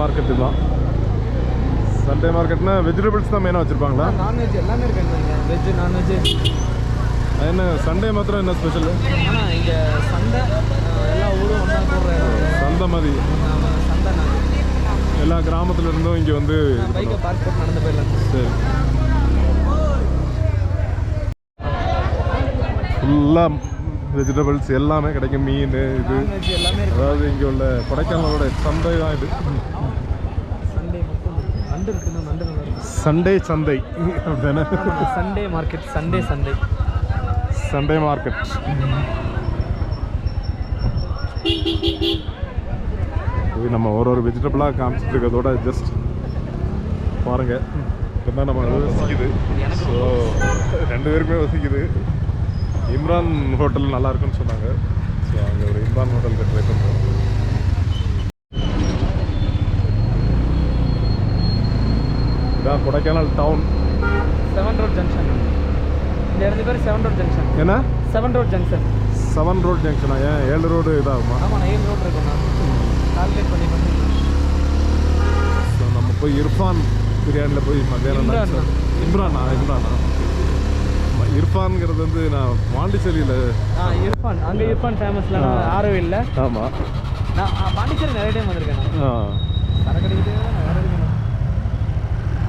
Market தான். Sunday மார்க்கெட்னா vegetables தான் மெயினாக வச்சுருப்பாங்களா? நான்வெஜ் எல்லாமே இருக்காங்க வெஜ் நான்வெஜ் என்ன சண்டே மாத்திரம் என்ன ஸ்பெஷல் ஆனால் இங்கே சண்டை எல்லா ஊரும் ஒன்றா போடுற இடம். சந்தை மாதிரி சண்டை எல்லா கிராமத்துல இருந்தும் இங்கே வந்து பைக்கை பார்க் போட்டு நடந்து போயிடலாம். சரி. ஃபுல்லாக வெஜிடபிள்ஸ் எல்லாமே கிடைக்கும். மீன் இது. அதாவது இங்கே உள்ள கொடைக்கானலோட சந்தை தான் இது. நண்டு இருக்குன்னு நண்டு நல்லா இருக்கு. சண்டே சந்தை. அப்படிதானே? Sunday market Sunday Sunday Sunday market. இது நம்ம ஒரு ஒரு வெஜிடபிளாக காமிச்சிட்டு இருக்கிறதோட ஜஸ்ட் பாருங்க. இப்போ நம்ம வசிக்குது ஸோ ரெண்டு பேருக்குமே வசிக்குது இம்ரான் ஹோட்டல் நல்லா இருக்குன்னு சொன்னாங்க. ஸோ அங்கே ஒரு இம்ரான் ஹோட்டலுக்கு ட்ரை பண்ணுறோம் இதான் Kodaikanal town seven road junction இந்த இடத்து பேர் செவன் ரோட் ஜங்ஷன் என்ன? Seven road junction seven road ஜங்ஷனா ஏன்? ஏழு ரோடு இதாகுமா? ஆமாம் ஏழு ரோட் இருக்கும் நான் கால்குலேட் பண்ணி பண்ணி ஸோ நம்ம போய் இர்ஃபான் பிரியாணியில் போய் மத்தியானம் இம்ரான் இம்ரானா? இர்ஃபான்ங்கிறது வந்து நான் பாண்டிச்சேரியில் இர்ஃபான். அங்கே இர்ஃபான் ஃபேமஸில் நான் ஆரோவில் ஆமாம் நான் பாண்டிச்சேரி நிறைய டைம் வந்திருக்கேன் நான் ஆ சரக்கு அடிக்கிட்டே தான் நான் வேற எதுக்கு நான்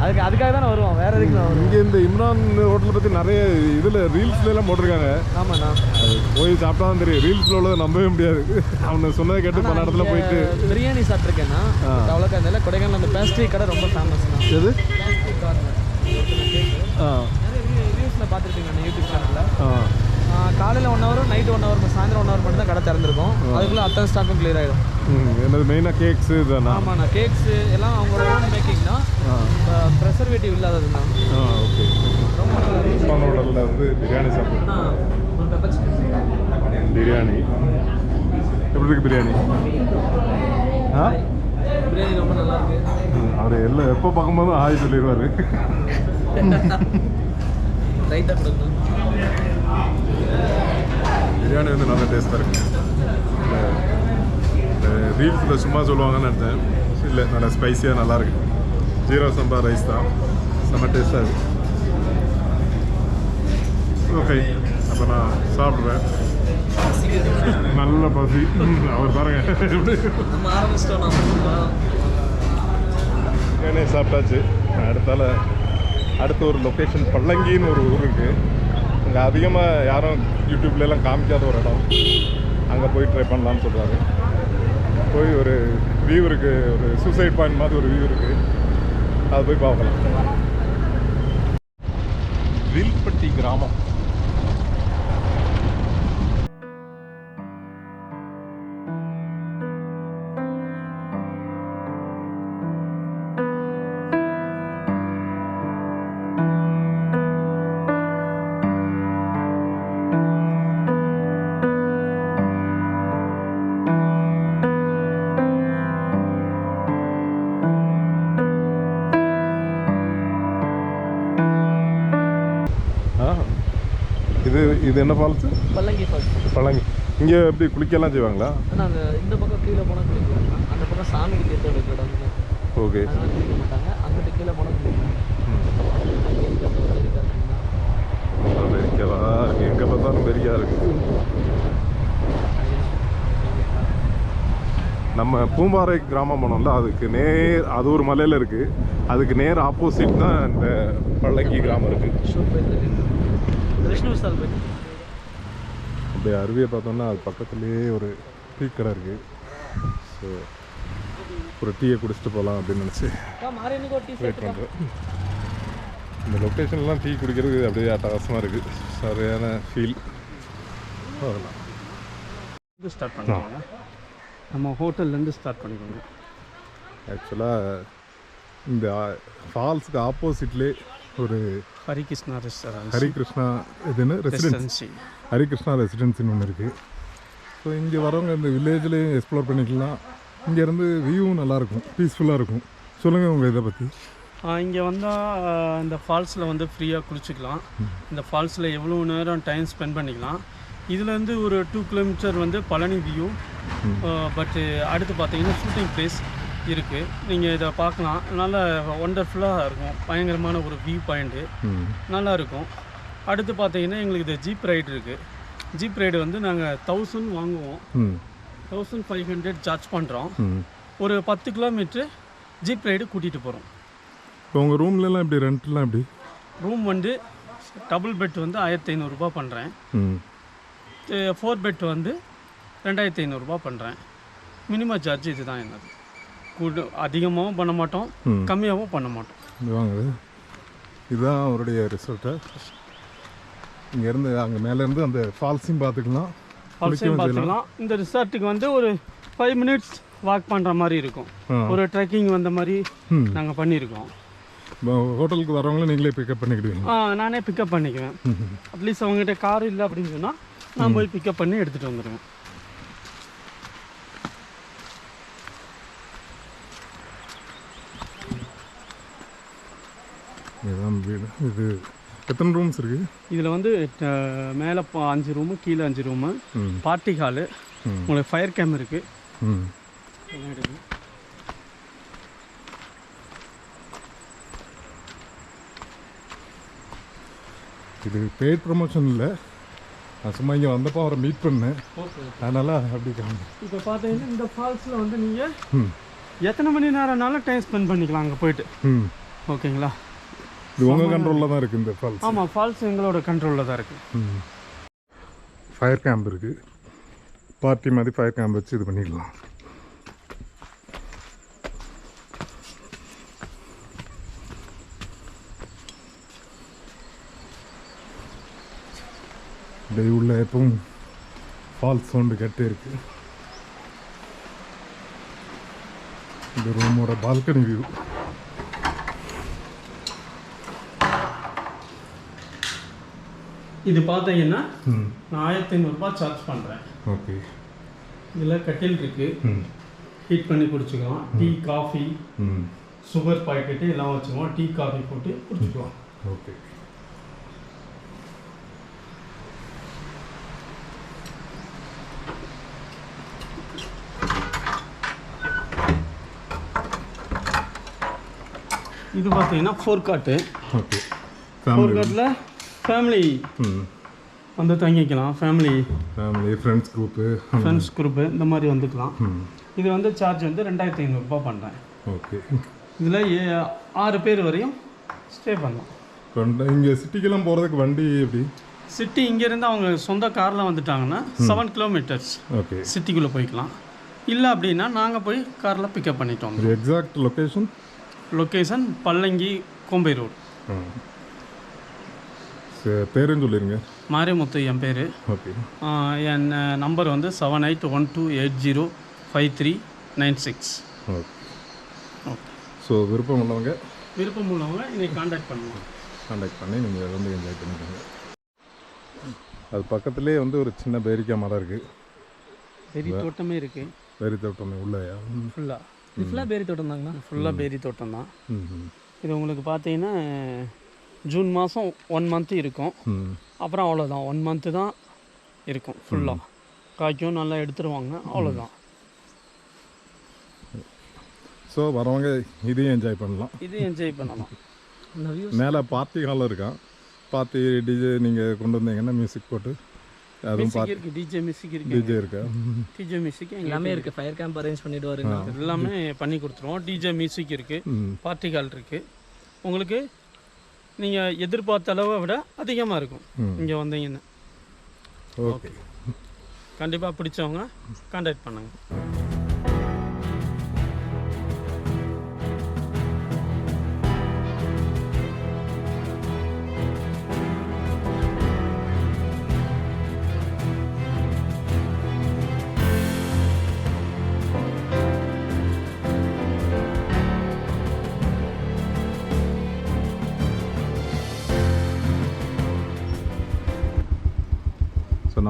அதுக்கு அதுக்காக தான் நான் வருவோன் வேற எதுக்கு நான் வருவேன் இங்கே இந்த இம்ரான் ஹோட்டலை பற்றி நிறைய இதில் ரீல்ஸ்ல எல்லாம் போட்டிருக்காங்க. ஆமாண்ணா. அது போய் சாப்பிட்டா தான் தெரியும். ரீல்ஸில் உள்ளதை நம்பவே முடியாது. அவனை சொன்னதை கேட்டு பல இடத்துல போயிட்டு. பிரியாணி சாப்பிட்ருக்கேன்னா. அவ்வளோக்கா இருந்தால கொடைக்கானல் அந்த பேஸ்ட்ரி கடை ரொம்ப ஃபேமஸ்ண்ணா எது? ஆ. பார்த்துருப்பீங்க நான் யூடியூப் சேனலில் ஆ. காலையில் one hour night one hour சாயந்தரம் ஒன் ஹவர் மட்டும் தான் கடை திறந்திருக்கும். அதுக்குள்ளே அத்தனை ஸ்டாக்கும் கிளியர் ஆகிடும் என்னது மெயினாக கேக்ஸு இதுதானா? ஆமாண்ணா கேக்ஸு எல்லாம் அவங்களோட ஓன் மேக்கிங் தான். ப்ரெசர்வேட்டிவ் இல்லாததுண்ணா. ஆ ஓகே ரொம்ப இர்ஃபான் ஹோட்டலில் வந்து பிரியாணி சாப்பிடுவோம் பிரியாணி. எப்படி இருக்கு பிரியாணி? ஆ? பிரியாணி ரொம்ப நல்லா இருக்கு. அவர் எல்லாம் எப்போ பார்க்கும்போதும் ஆய் சொல்லிடுவார் ரைட்டாக கொடுங்க. பிரியாணி வந்து நல்ல டேஸ்ட்டாக இருக்கு. ரீல்ஸில் சும்மா சொல்லுவாங்கன்னு நினச்சேன். இல்லை நல்லா ஸ்பைஸியாக நல்லா இருக்கு. ஜீரோ சம்பா ரைஸ் தான். செம்ம டேஸ்ட்டாக இருக்கு. ஓகே அப்போ நான் சாப்பிட்றேன். நல்ல பசி. அவர் பாருங்க. பிரியாணி சாப்பிட்டாச்சு. அடுத்தால அடுத்த ஒரு லொக்கேஷன் பள்ளங்கின்னு ஒரு ஊர் இங்கே அங்கே அதிகமாக யாரும் யூடியூப்லலாம் காமிக்காத ஒரு இடம். அங்கே போய் ட்ரை பண்ணலான்னு சொல்கிறாரு போய் ஒரு வியூ இருக்குது ஒரு சூசைட் பாயிண்ட் மாதிரி ஒரு வியூ இருக்குது அது போய் பார்க்கலாம். வில்பட்டி கிராமம். இது இது என்ன ஃபால்ஸு பல்லங்கி ஃபால்ஸ் பழங்கி இங்கே எப்படி குளிக்கலாம் செய்வாங்களா? இந்த பக்கம் கீழே போனால் குளிக்கிறாங்க அந்த பக்கம் சாமிக்கு தீர்த்தம் இடம். ஓகே. குளிக்க மாட்டாங்க. அங்கிட்டு கீழே போனால் பெரிக்கவா இருக்கு எங்கே பார்த்தாலும் பெரியா இருக்கு. நம்ம பூம்பாறை கிராமம் போனோம்ல அதுக்கு நேர் அது ஒரு மலையில் இருக்குது அதுக்கு நேர் ஆப்போசிட் தான் இந்த பள்ளங்கி கிராமம் இருக்குது விஷ்ணு சால் அப்படியே அருவியை பார்த்தோம்னா அது பக்கத்துலேயே ஒரு டீ கடை இருக்குது ஸோ ஒரு டீயை குடிச்சிட்டு போகலாம் அப்படின்னு நினச்சி வெயிட் பண்ணுறேன் இந்த லொக்கேஷன்லாம் டீ குடிக்கிறது அப்படியே அட்டகாசமாக இருக்குது சரியான ஃபீல் அதெல்லாம் ஸ்டார்ட் பண்ணுவாங்க நம்ம ஹோட்டல்லேருந்து ஸ்டார்ட் பண்ணிக்கோங்க. ஆக்சுவலாக இந்த ஃபால்ஸுக்கு ஆப்போசிட்லேயே ஒரு ஹரிகிருஷ்ணா ரெஸ்டாரண்ட் ஹரிகிருஷ்ணா இதுன்னு ரெசிடென்ஸ் ஹரிகிருஷ்ணா ரெசிடென்சின்னு ஒன்று இருக்குது ஸோ இங்கே வரவங்க இந்த வில்லேஜ்லேயும் எக்ஸ்ப்ளோர் பண்ணிக்கலாம். இங்கேருந்து வியூவும் நல்லாயிருக்கும் பீஸ்ஃபுல்லாக இருக்கும். சொல்லுங்கள் உங்கள் இதை பற்றி இங்கே வந்தால் இந்த ஃபால்ஸில் வந்து ஃப்ரீயாக குளிச்சுக்கலாம். இந்த ஃபால்ஸில் எவ்வளோ நேரம் டைம் ஸ்பெண்ட் பண்ணிக்கலாம். இதுலேருந்து ஒரு டூ கிலோமீட்டர் வந்து பழனி வியூ பட்டு அடுத்து பார்த்தீங்கன்னா ஷூட்டிங் பிளேஸ் இருக்குது நீங்கள் இதை பார்க்கலாம் நல்ல ஒண்டர்ஃபுல்லாக இருக்கும். பயங்கரமான ஒரு வியூ பாயிண்ட்டு ம். நல்லா இருக்கும். அடுத்து பார்த்தீங்கன்னா எங்களுக்கு இது ஜீப் ரைடு இருக்குது ஜீப் ரைடு வந்து நாங்கள் தௌசண்ட் வாங்குவோம். தௌசண்ட் ஃபைவ் ஹண்ட்ரட் சார்ஜ் பண்ணுறோம் ஒரு பத்து கிலோமீட்ரு ஜீப் ரைடு கூட்டிகிட்டு போகிறோம் இப்போ உங்கள் ரூம்லலாம் எப்படி? ரெண்ட்லாம் எப்படி? ரூம் வந்து டபுள் பெட் வந்து ஆயிரத்தி ஐநூறுரூபா பண்ணுறேன் ஃபோர் பெட் வந்து ரெண்டாயிரத்தி ஐநூறுரூபா பண்ணுறேன் மினிமம் சார்ஜ் இதுதான் என்னது. கூடு அதிகமாகவும் பண்ண மாட்டோம் கம்மியாகவும் பண்ண மாட்டோம். இதுதான் அவருடைய ரிசல்ட்டு இங்கேருந்து அங்கே மேலேருந்து அந்த ஃபால்ஸையும் பார்த்துக்கலாம். ஃபால்ஸையும் பார்த்துக்கலாம். இந்த ரிசார்ட்டுக்கு வந்து ஒரு ஃபைவ் மினிட்ஸ் வாக் பண்ணுற மாதிரி இருக்கும். ஒரு ட்ரெக்கிங் வந்த மாதிரி நாங்கள் பண்ணியிருக்கோம். ஹோட்டலுக்கு வரவங்கள நீங்களே பிக்கப் பண்ணிக்கிடுவீங்க. ஆ, நானே பிக்கப் பண்ணிக்குவேன். அட்லீஸ்ட் அவங்ககிட்ட கார் இல்லை அப்படின்னு சொன்னால் நான் போய் பிக்கப் பண்ணி எடுத்துகிட்டு வந்துடுவேன் இதுதான் வீடு இது எத்தனை ரூம்ஸ் இருக்குது இதில் வந்து மேலே அஞ்சு ரூமு கீழே அஞ்சு ரூமு பார்ட்டி ஹாலு உங்களுக்கு ஃபயர் கேம் இருக்குது இது பெய்ட் ப்ரமோஷன் இல்லை. நான் சும்மா இங்கே வந்தப்போ அவரை மீட் பண்ணேன். அதனால் அப்படி காணும் இப்போ பார்த்தீங்கன்னா இந்த ஃபால்ஸில் வந்து நீங்கள் எத்தனை மணி நேரம்னாலும் டைம் ஸ்பெண்ட் பண்ணிக்கலாம் அங்கே போயிட்டு. ஓகேங்களா இது உங்கள் கண்ட்ரோலில் தான் இருக்குது இந்த ஃபால்ஸ் ஆமாம் ஃபால்ஸ் எங்களோட கண்ட்ரோலில் தான் இருக்குது ஃபயர் கேம்ப் இருக்குது பார்ட்டி மாதிரி ஃபயர் கேம்ப் வச்சு இது பண்ணிடலாம். அப்படியே உள்ள எப்பவும் ஃபால்ஸ் சவுண்டு கேட்டே இருக்கு. இந்த ரூமோட பால்கனி வியூ இது பார்த்தீங்கன்னா நான் ஆயிரத்தி ஐநூறுரூபா சார்ஜ் பண்ணுறேன் ஓகே. இதில் கட்டில் இருக்குது ஹீட் பண்ணி குடிச்சுக்கலாம். டீ காஃபி ம். சுகர் பாக்கெட்டு எல்லாம் வச்சுக்குவோம் டீ காஃபி போட்டு குடிச்சுக்கலாம். ஓகே. இது பார்த்தீங்கன்னா ஃபோர் காட்டு ஓகே. ஃபோர் காட்டில் ஃபேமிலி ம் வந்து தங்கிக்கலாம். Family family friends group friends group இந்த மாதிரி வந்துக்கலாம். ம் இது வந்து சார்ஜ் வந்து ரெண்டாயிரத்தி ஐநூறுரூபா பண்ணுறேன் ஓகே இதில் ஏ ஆறு பேர் வரையும் ஸ்டே பண்ணலாம். இங்கே சிட்டிக்கெல்லாம் போகிறதுக்கு வண்டி எப்படி? சிட்டி இங்கேருந்து அவங்க சொந்த காரில் வந்துட்டாங்கன்னா செவன் கிலோமீட்டர்ஸ் ஓகே சிட்டிக்குள்ளே போய்க்கலாம். இல்லை அப்படின்னா நாங்கள் போய் காரில் பிக்கப் பண்ணிட்டு வந்தோம் இது exact location location Pallangi Kombai road பேரும் சொல்லிடுங்க மாரிமுத்து என் பேர். ஓகே. என் நம்பர் வந்து seven eight one two eight zero five three nine six okay. Okay. So விருப்பம் உள்ளவங்க விருப்பம் உள்ளவங்க இன்னைக்கு காண்டாக்ட் பண்ணுவோம் கான்டாக்ட் பண்ணி நீங்கள் வந்து என்ஜாய் பண்ணிக்கோங்க. அது பக்கத்துலேயே வந்து ஒரு சின்ன பேரிக்காய் மரம் இருக்குது பெரிய தோட்டமே இருக்குது பேரி தோட்டம் உள்ளயா? ஃபுல்லாக ஃபுல்லாக பேரி தோட்டம் தாங்கண்ணா ஃபுல்லாக பேரி தோட்டம் தான் இது உங்களுக்கு பார்த்தீங்கன்னா ஜூன் மாதம் ஒன் மந்த்து இருக்கும். ம். அப்புறம் அவ்வளோதான் ஒன் மந்த்து தான் இருக்கும் ஃபுல்லாக காய்க்கும் நல்லா எடுத்துருவாங்க. அவ்வளோதான் ஸோ வரவங்க இதையும் என்ஜாய் பண்ணலாம். இது என்ஜாய் பண்ணலாம். மேலே பார்ட்டி ஹால் இருக்கான் பார்ட்டி டிஜே நீங்கள் கொண்டு வந்தீங்கன்னா மியூசிக் போட்டு அதுவும் பார்ட்டி டிஜே மியூசிக் டிஜே இருக்கா. டிஜே மியூசிக் எல்லாமே இருக்குது ஃபயர் கேம்ப் அரேஞ்ச் பண்ணிட்டு வருங்க. எல்லாமே பண்ணி கொடுத்துருவோம். டிஜே மியூசிக் இருக்குது ம். பார்ட்டி ஹால் இருக்குது உங்களுக்கு? நீங்கள் எதிர்பார்த்த அளவை விட அதிகமாக இருக்கும். இங்கே வந்தீங்கன்னா. ஓகே. கண்டிப்பாக பிடிச்சவங்க கான்டாக்ட் பண்ணுங்கள்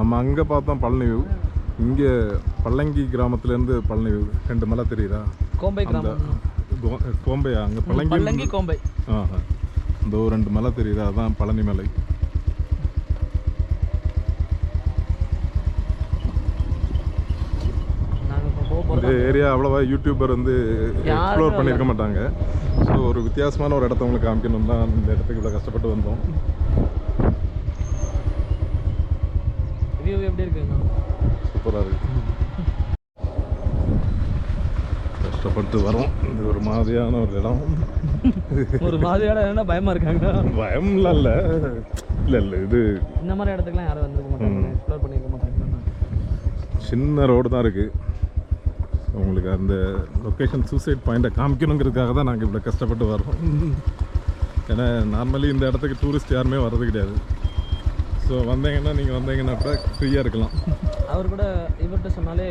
நம்ம அங்கே பார்த்தோம் பழனி வியூ இங்கே பள்ளங்கி கிராமத்துலேருந்து பழனி வியூ ரெண்டு மலை தெரியுதா? கோம்பை கிராமம். கோம்பையா? அங்கே பள்ளங்கி பல்லங்கி கோம்பை. ஆ. இந்த ஒரு ரெண்டு மலை தெரியுதா? அதான் பழனி மலை. இந்த ஏரியா அவ்வளோவா யூடியூபர் வந்து எக்ஸ்ப்ளோர் பண்ணியிருக்க மாட்டாங்க. ஸோ ஒரு வித்தியாசமான ஒரு இடத்த உங்களுக்கு காமிக்கணும் தான் இந்த இடத்துக்கு இவ்வளோ கஷ்டப்பட்டு வந்தோம். ரிவ்யூ எப்படி இருக்குங்க சூப்பராக இருக்கு. கஷ்டப்பட்டு வரோம். இது ஒரு மாதிரியான ஒரு இடம். ஒரு மாதிரியான என்ன பயமா இருக்காங்க பயம்லாம் இல்லை. இல்லை இல்லை இது இந்த மாதிரி இடத்துக்குலாம் யாரும் வந்திருக்க மாட்டாங்க. எக்ஸ்ப்ளோர் பண்ணியிருக்க மாட்டாங்க சின்ன ரோடு தான் இருக்குது உங்களுக்கு அந்த லொக்கேஷன் சூசைட் பாயிண்ட்டை காமிக்கணுங்கிறதுக்காக தான் நாங்கள் இவ்வளோ கஷ்டப்பட்டு வரோம். ஏன்னா நார்மலி இந்த இடத்துக்கு டூரிஸ்ட் யாருமே வர்றது கிடையாது. ஸோ வந்தீங்கன்னா நீங்கள் வந்தீங்கன்னா கூட ஃப்ரீயாக இருக்கலாம். அவர் கூட இவர்கிட்ட சொன்னாலே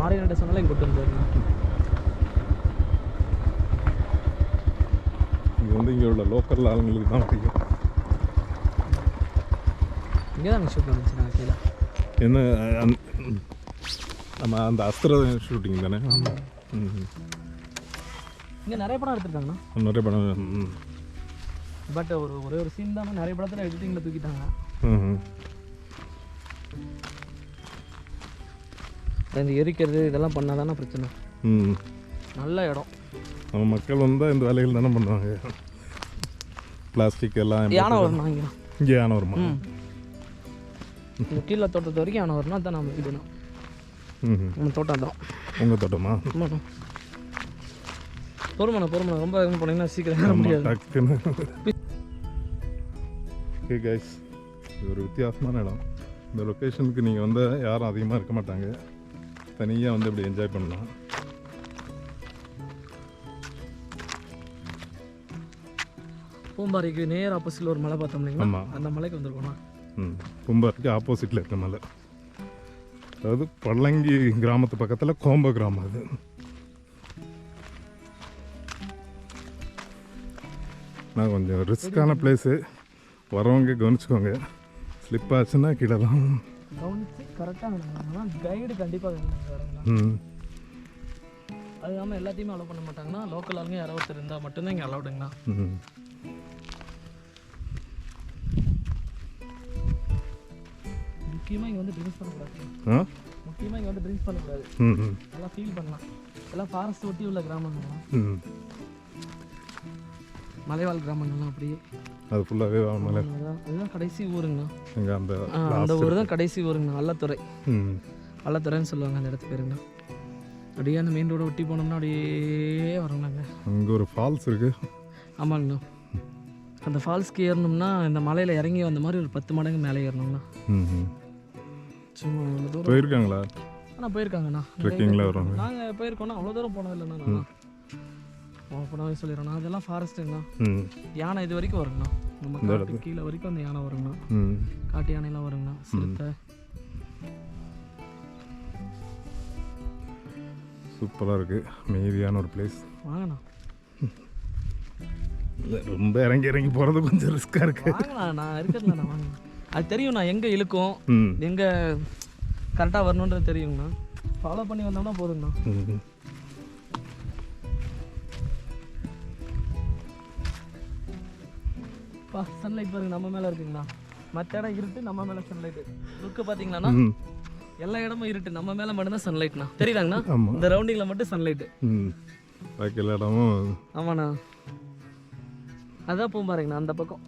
மாரியன்கிட்ட சொன்னாலே இங்கே கூட்டு வந்துருங்க இது வந்து இங்கே உள்ள லோக்கல் ஆளுங்களுக்கு தான் பிடிக்கும் இங்கே தான் ஷூட் வந்துச்சு நான் கீழே. என்ன நம்ம அந்த அஸ்திர ஷூட்டிங் தானே. இங்கே நிறைய படம் எடுத்திருக்காங்கண்ணா. நிறைய படம். பட் ஒரு ஒரே ஒரு சீன் தான் நிறைய படத்தில் எடிட்டிங்கில் தூக்கிட்டாங்க. இந்த எரிக்கிறது இதெல்லாம் பண்ணால் தானே பிரச்சனை. ம் நல்ல இடம். நம்ம மக்கள் வந்தால் இந்த வேலைகள் தானே பண்ணுவாங்க. பிளாஸ்டிக் எல்லாம் யானை வரணும் இங்கே இங்கே யானை வருமா? இந்த கீழே தோட்டத்து வரைக்கும் யானை வரணும் தான் நம்ம இதுனா ம் நம்ம தோட்டம் தான். உங்கள் தோட்டமா. பொறுமண்ணா பொறுமண்ணா. ரொம்ப இது போனீங்கன்னா சீக்கிரம் முடியாது. ஓகே கைஸ் இது ஒரு வித்தியாசமான இடம். இந்த லொக்கேஷனுக்கு நீங்கள் வந்து யாரும் அதிகமாக இருக்க மாட்டாங்க. தனியாக வந்து இப்படி என்ஜாய் பண்ணலாம். பூம்பாறைக்கு நேர் ஆப்போசிட்டில் ஒரு மலை பார்த்தோம் இல்லைங்களா. அந்த மலைக்கு வந்திருக்கோண்ணா ம். கும்பருக்கு ஆப்போசிட்டில் இருக்க மலை. அதாவது பள்ளங்கி கிராமத்து பக்கத்தில் கோம்ப கிராமம் அது. நான் கொஞ்சம் ரிஸ்க்கான பிளேஸு வரவங்க கவனிச்சுக்கோங்க. ஸ்லிப் ஆச்சுன்னா கீழே தான். கவனிச்சு கரெக்டாக கைடு கண்டிப்பாக ம். அது இல்லாமல் எல்லாத்தையுமே அலோவ் பண்ண மாட்டாங்கன்னா லோக்கல் ஆளுங்க யாரோ ஒருத்தர் இருந்தால் மட்டும்தான் இங்கே அலௌடுங்கண்ணா முக்கியமாக இங்கே வந்து ட்ரிங்க்ஸ் பண்ணக்கூடாது. முக்கியமாக இங்கே வந்து ட்ரிங்க்ஸ் பண்ணக்கூடாது. ம் எல்லாம் ஃபீல் பண்ணலாம். எல்லாம் ஃபாரஸ்ட் ஒட்டி உள்ள கிராமங்கள்லாம் ம். மலைவாழ் கிராமங்கள்லாம் அப்படியே. அது ஃபுல்லாகவே மலை. அதுதான் கடைசி ஊருங்கண்ணா. அந்த அந்த ஊர் தான் கடைசி ஊருங்கண்ணா அல்லத்துறை அல்லத்துறைன்னு சொல்லுவாங்க அந்த இடத்து பேருங்கண்ணா. அப்படியே அந்த மெயின் ரோட ஒட்டி போனோம்னா அப்படியே வரோங்கண்ணாங்க அங்கே ஒரு ஃபால்ஸ் இருக்குது ஆமாங்கண்ணா. அந்த ஃபால்ஸ்க்கு ஏறணும்னா இந்த மலையில் இறங்கி வந்த மாதிரி ஒரு பத்து மடங்கு மேலே ம் சும்மா போயிருக்காங்களா? ஆனால் போயிருக்காங்கண்ணா. ட்ரெக்கிங்கில் வருவாங்க நாங்கள் போயிருக்கோம்னா அவ்வளோ தூரம் போனதில்லைண்ணா நான் போனவே சொல்லிடுறோண்ணா அதெல்லாம் ஃபாரஸ்ட்டுங்கண்ணா யானை இது வரைக்கும் வருங்கண்ணா. நம்ம காட்டு கீழே வரைக்கும் அந்த யானை வருங்கண்ணா. காட்டு யானைலாம் வருங்கண்ணா. சிறுத்தை. சூப்பராக இருக்குது அமைதியான ஒரு பிளேஸ் வாங்கண்ணா. ரொம்ப இறங்கி இறங்கி போகிறது கொஞ்சம் ரிஸ்க்காக வாங்கண்ணா நான் இருக்கிறதுல நான் வாங்க அது தெரியும் நான் எங்கே இழுக்கும் எங்கே கரெக்டாக வரணுன்றது தெரியுங்கண்ணா. ஃபாலோ பண்ணி வந்தோம்னா போதுங்கண்ணா. ம் பா சன்லைட் பாருங்க நம்ம மேலே இருக்குங்கண்ணா மற்ற இடம் இருட்டு நம்ம மேலே சன்லைட்டு லுக்கு பார்த்தீங்களாண்ணா எல்லா இடமும் இருட்டு நம்ம மேலே மட்டும்தான் சன்லைட்ண்ணா தெரியுதாங்கண்ணா? இந்த ரவுண்டிங்கில் மட்டும் சன்லைட்டு ம். பாக்கி எல்லா இடமும் ஆமாண்ணா. அதான் பூம்பாருங்கண்ணா அந்த பக்கம்.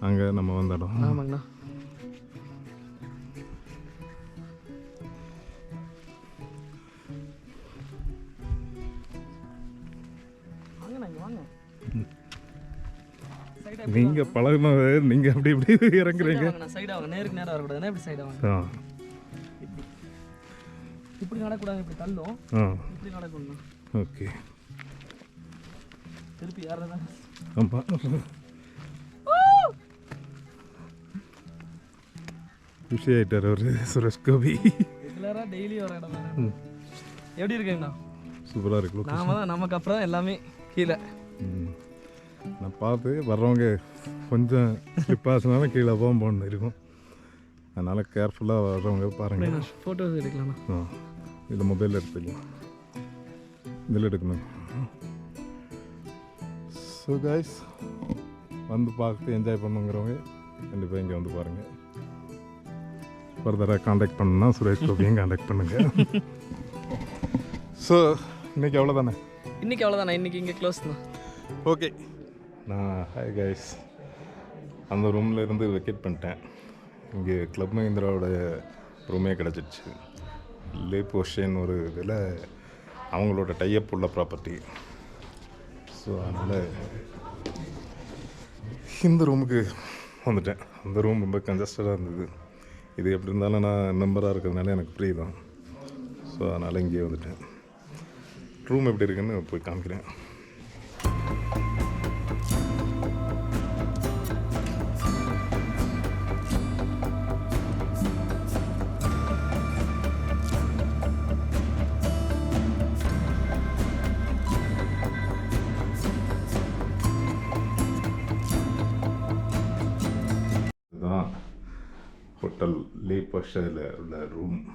அங்கே நம்ம வந்த இடம். ஆமாங்கண்ணா. சைடா நீங்கள் பழகினது நீங்கள் அப்படி இப்படி இறங்குறீங்க. சைடா வாங்க. நேருக்கு நேரா வரக்கூடாதுன்னா இப்படி சைடா வாங்க? இப்படி நடக்கூடாது இப்படி தள்ளும் இப்படி நடக்கணும். ஓகே. திருப்பி யாரா ஆமாம் குஷி ஆயிட்டார் அவர் சுரேஷ் கோபி. ரெகுலராக டெய்லி வர இடம். எப்படி இருக்குங்கண்ணா? சூப்பராக இருக்கு நாம தான் நமக்கு அப்புறம் எல்லாமே கீழே. நான் பார்த்து வர்றவங்க கொஞ்சம் ஸ்லிப் ஆச்சுனாலும் கீழே போக போகணும் இருக்கும். அதனால் கேர்ஃபுல்லாக வர்றவங்க பாருங்கள் ஃபோட்டோஸ் எடுக்கலாம்ண்ணா ஆ இதில் மொபைல் எடுத்துக்கலாம். இதில் எடுக்கணும். ஸோ கைஸ் வந்து பார்த்து என்ஜாய் பண்ணுங்கிறவங்க கண்டிப்பாக இங்கே வந்து பாருங்கள் ஃபர்தராக காண்டாக்ட் பண்ணணும்னா சுரேஷ் கோபியும் காண்டாக்ட் பண்ணுங்கள் ஸோ இன்னைக்கு அவ்வளோதானே இன்னைக்கு அவ்வளோதாண்ணா இன்னைக்கு இங்கே க்ளோஸ் தான். ஓகே நான் ஹாய் கைஸ் அந்த ரூமில் இருந்து வெக்கேட் பண்ணிட்டேன். இங்கே கிளப் மஹிந்திராவோட ரூமே கிடச்சிடுச்சு லே போஷன் ஒரு இதில் அவங்களோட டையப் உள்ள ப்ராப்பர்ட்டி ஸோ அதனால் இந்த ரூமுக்கு வந்துட்டேன். அந்த ரூம் ரொம்ப கன்ஜஸ்டடாக இருந்தது. இது எப்படி இருந்தாலும் நான் நம்பராக இருக்கிறதுனால எனக்கு ஃப்ரீ தான். ஸோ அதனால் இங்கேயே வந்துட்டேன். ரூம் எப்படி இருக்குன்னு போய் காமிக்கிறேன். லே உள்ள ரூம்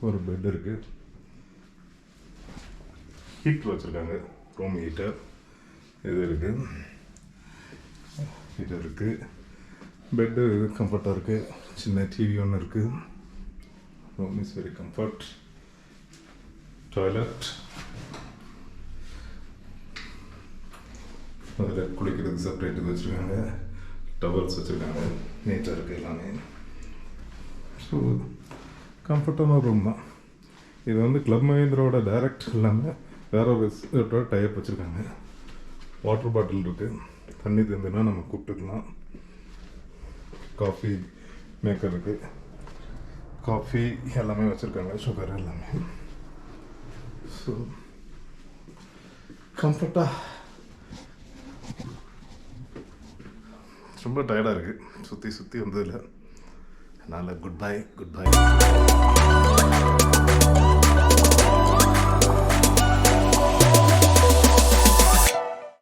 ஒரு பெட் இருக்கு. ஹீட் வச்சுருக்காங்க. ரூம் ஹீட்டர் இது இருக்கு. ஹீட்டர் இருக்கு. பெட்டு கம்ஃபர்ட்டாக இருக்கு. சின்ன டிவி ஒன்று இருக்கு. Room is very comfort toilet அதில் குளிக்கிறதுக்கு செப்பரேட் இது வச்சுருக்காங்க. டவல்ஸ் வச்சுருக்காங்க. நீட்டாக இருக்குது எல்லாமே ஸோ கம்ஃபர்டான ரூம் தான். இது வந்து கிளப் மஹேந்திரோட டைரக்ட் இல்லாமல் வேற ஒரு ரெஸ்டோட டைப் வச்சுருக்காங்க. வாட்டர் பாட்டில் இருக்குது தண்ணி தந்துன்னா நம்ம கூப்பிட்டுக்கலாம். காஃபி மேக்கர் இருக்குது காஃபி எல்லாமே வச்சுருக்காங்க. சுகர் எல்லாமே. ஸோ கம்ஃபர்ட்டாக ரொம்ப டயர்டாக இருக்குது சுற்றி சுற்றி வந்ததில்லை அதனால் குட் பை குட் பை